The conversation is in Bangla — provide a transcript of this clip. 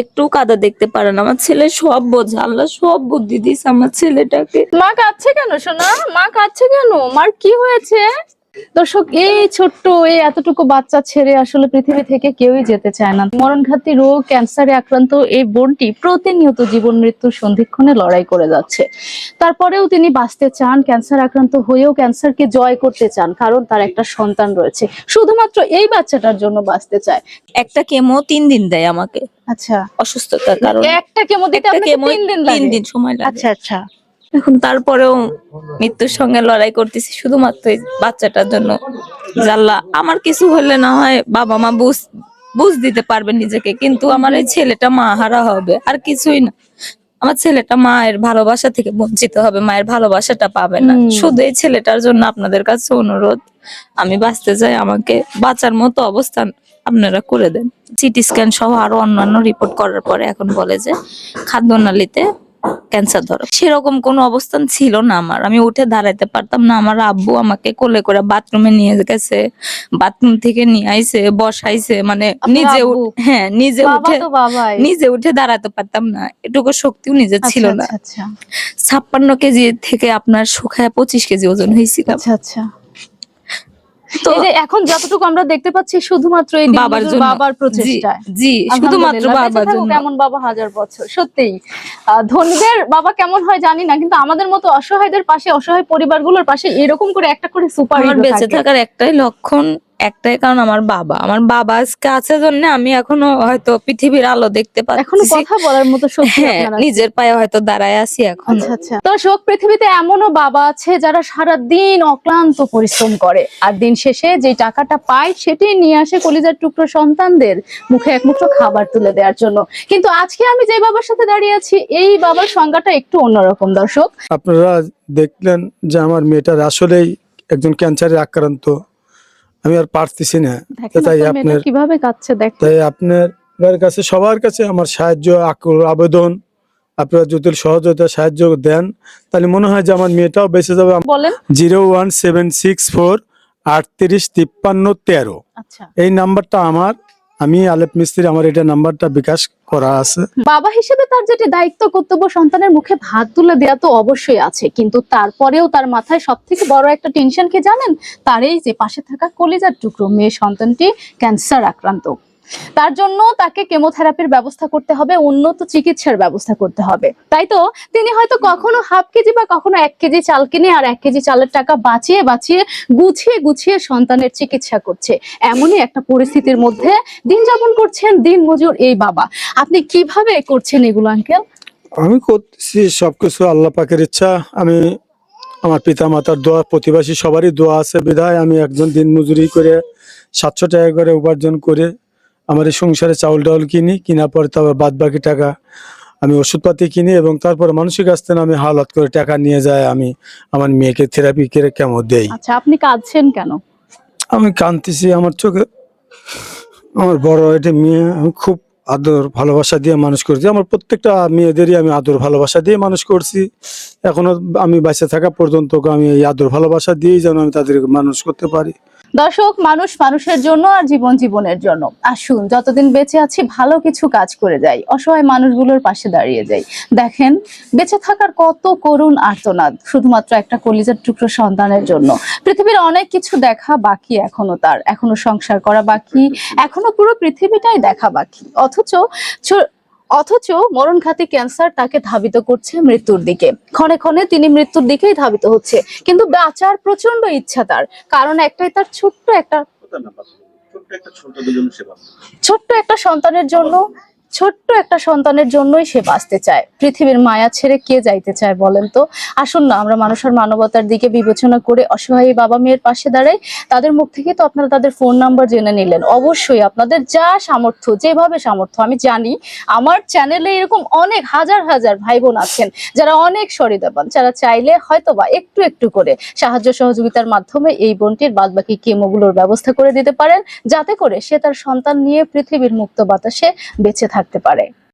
একটু কাদা দেখতে পারে না আমার ছেলে সব বোঝে। আল্লাহ সব বুদ্ধি দিস আমার ছেলেটাকে। মা কাঁদছে কেন, সোনা? মা কাঁদছে কেন? মার কি হয়েছে? দর্শক এই ছোট্ট এই এতটুকু বাচ্চা ছেড়ে আসলে পৃথিবী থেকে কেউই যেতে চায় না। মরণঘাতী রোগ ক্যান্সারে আক্রান্ত এই বোনটি প্রতিনিয়ত জীবন মৃত্যুর সন্ধিক্ষণে লড়াই করে যাচ্ছে। তারপরেও তিনি বাঁচতে চান ক্যান্সার আক্রান্ত হয়েও ক্যান্সারকে জয় করতে চান কারণ তার একটা সন্তান রয়েছে। শুধুমাত্র এই বাচ্চাটার জন্য বাঁচতে চায়। একটা কেমো তিন দিন দেয় আমাকে। আচ্ছা। অসুস্থতার কারণে। একটা কেমো দিতে আপনাকে তিন দিন তিন দিন সময় লাগে। আচ্ছা আচ্ছা। এখন তারপরেও মৃত্যুর সঙ্গে লড়াই করতেছি শুধুমাত্র এই বাচ্চাটার জন্য। জাল্লা আমার কিছু হলে না হয় বাবা মা বুঝ বুঝ দিতে পারবে নিজেকে কিন্তু আমার এই ছেলেটা মা হারা হবে আর কিছুই না। আমার ছেলেটা মায়ের ভালোবাসা থেকে বঞ্চিত হবে মায়ের ভালোবাসাটা পাবে না। শুধু এই ছেলেটার জন্য আপনাদের কাছে অনুরোধ আমি বাঁচতে চাই আমাকে বাঁচার মতো অবস্থান আপনারা করে দেন। সিটি স্ক্যান সহ আরও অন্যান্য রিপোর্ট করার পরে এখন বলে যে খাদ্যনালীতে ক্যান্সার ধরো। সেরকম কোন অবস্থান ছিল না আমার। আমি উঠে দাঁড়াইতে পারতাম না। আমার আব্বু আমাকে কোলে করে বাথরুমে নিয়ে গেছে। বাথরুম থেকে নিয়ে আইছে বসাইছে। মানে নিজে? হ্যাঁ নিজে উঠে নিজে উঠে দাঁড়াতে পারতাম না। এটুকু শক্তিও নিজের ছিল আচ্ছা, না। আচ্ছা আচ্ছা। ছাপ্পান্ন কেজি থেকে আপনার শুকায় পঁচিশ কেজি ওজন হয়েছিল আচ্ছা আচ্ছা। এই যে এখন যতটুকু আমরা দেখতে পাচ্ছি শুধুমাত্র এই বাবার বাবার প্রচেষ্টায়। জি শুধুমাত্র বাবার জন্য। কেমন বাবা হাজার বছর সত্যিই। আহ, ধনীদের বাবা কেমন হয় জানি না কিন্তু আমাদের মতো অসহায়দের পাশে অসহায় পরিবারগুলোর পাশে এরকম করে একটা করে সুপার বেঁচে থাকার একটাই লক্ষণ একটাই কারণ আমার বাবা। আমার বাবা আজকে আছে জন্য আমি এখনও হয়তো পৃথিবীর আলো দেখতে এখনও পাচ্ছি কথা বলার মতো শক্তি হ্যাঁ নিজের পায়ে হয়তো দাঁড়ায় আছি এখন। তো শোক পৃথিবীতে এমনও বাবা আছে যারা সারা দিন অক্লান্ত পরিশ্রম করে। আর দিন শেষে যে টাকাটা পায় সেটি নিয়ে আসে কলিজার টুকরো সন্তানদের মুখে একমুঠো খাবার তুলে দেওয়ার জন্য। কিন্তু আজকে আমি যে বাবার সাথে দাঁড়িয়ে আছি এই বাবার সংজ্ঞাটা একটু অন্যরকম দর্শক। আপনারা দেখলেন যে আমার মেয়েটার আসলেই একজন ক্যান্সারে আক্রান্ত। আমি আর পারতেছি না। তাই আপনার কীভাবে কাচ্ছে দেখেন। তাই আপনার কাছে সবার কাছে আমার সাহায্য আবেদন আপনারা যদি সহযোগিতা সাহায্য দেন তাহলে মনে হয় যে আমার মেয়েটাও বেঁচে যাবে। Zero one seven six four আটত্রিশ তিপ্পান্ন তেরো। আচ্ছা। এই নাম্বারটা আমার। আমি আলেপ মিস্ত্রি, আমার এটা নাম্বারটা বিকাশ করা আছে। বাবা হিসেবে তার যেটা দায়িত্ব, কর্তব্য, সন্তানের মুখে ভাত তুলে দেওয়া তো অবশ্যই আছে। কিন্তু তারপরেও তার মাথায় সব থেকে বড় একটা টেনশন কি জানেন? তার এই যে পাশে থাকা কলিজার টুকরো, মেয়ে সন্তানটি ক্যান্সার আক্রান্ত। তার জন্য তাকে কেমোথেরাপির ব্যবস্থা করতে হবে উন্নত চিকিৎসার ব্যবস্থা করতে হবে। তাই তো? তিনি হয়তো কখনো হাফ কেজি বা কখনো এক কেজি চাল কিনে আর এক কেজি চালের টাকা বাঁচিয়ে বাঁচিয়ে গুছিয়ে গুছিয়ে সন্তানের চিকিৎসা করছে। এমনই একটা পরিস্থিতির মধ্যে দিন যাপন করছেন দিন মজুর এই বাবা। আপনি কীভাবে করছেন এগুলো আঙ্কেল? আমি করতেছি সবকিছু আল্লাহ পাকের ইচ্ছা। আমি আমার পিতা মাতার দোয়া প্রতিবাসী সবারই দোয়া আছে। বিধায় আমি একজন দিন মজুরি করে সাতশো টাকা করে উপার্জন করে আমার এই সংসারে চাউল ডাউল কিনি কেনার পরে তারপর বাদ বাকি টাকা আমি ওষুধপাতি কিনি এবং তারপর মানুষের কাছ থেকে আমি হালত করে টাকা নিয়ে যায় আমি আমার মেয়েকে থেরাপি করে কেমন দেই। আচ্ছা আপনি কাঁদছেন কেন? আমি কাঁদতেছি আমার চোখে আমার বড় একটা মেয়ে আমি খুব আদর ভালোবাসা দিয়ে মানুষ করছি। আমার প্রত্যেকটা মেয়েদেরই আমি আদর ভালোবাসা দিয়ে মানুষ করছি। এখনও আমি বেঁচে থাকা পর্যন্ত আমি এই আদর ভালোবাসা দিয়েই যেন আমি তাদেরকে মানুষ করতে পারি। দর্শক, মানুষ মানুষের জন্য আর জীবন জীবনের জন্য। আসুন, যতদিন বেঁচে আছি, ভালো কিছু কাজ করে যাই, অসহায় মানুষগুলোর পাশে দাঁড়িয়ে যাই। দেখেন, বেঁচে থাকার কত করুণ আর্তনাদ, শুধুমাত্র একটা কলিজার টুকরো সন্তানের জন্য। পৃথিবীর অনেক কিছু দেখা বাকি এখনও তার, এখনও সংসার করা বাকি, এখনও পুরো পৃথিবীটাই দেখা বাকি। অথচ অথচ মরণঘাতী ক্যান্সার তাকে ধাবিত করছে মৃত্যুর দিকে। ক্ষণে ক্ষণে তিনি মৃত্যুর দিকেই ধাবিত হচ্ছে। কিন্তু বাঁচার প্রচণ্ড ইচ্ছা তার। কারণ একটাই তার ছোট্ট একটা ছোট্ট একটা সন্তানের জন্য ছোট্ট একটা সন্তানের জন্যই সে বাঁচতে চায়। পৃথিবীর মায়া ছেড়ে কে যাইতে চায় বলেন তো? আসুন না, আমরা মানুষের মানবতার দিকে বিবেচনা করে অসহায় বাবা মেয়ের পাশে দাঁড়াই। তাদের মুখ থেকে তো আপনারা তাদের ফোন নাম্বার জেনে নিলেন। অবশ্যই আপনাদের যা সামর্থ্য, যেভাবে সামর্থ্য, আমি জানি আমার চ্যানেলে এরকম অনেক হাজার হাজার ভাই বোন আছেন, যারা অনেক সরিদাবান যারা চাইলে হয়তো বা একটু একটু করে সাহায্য সহযোগিতার মাধ্যমে এই বোনটির বাদবাকি কেমোগুলোর ব্যবস্থা করে দিতে পারেন, যাতে করে সে তার সন্তান নিয়ে পৃথিবীর মুক্ত বাতাসে বেঁচে থাকতে পারে।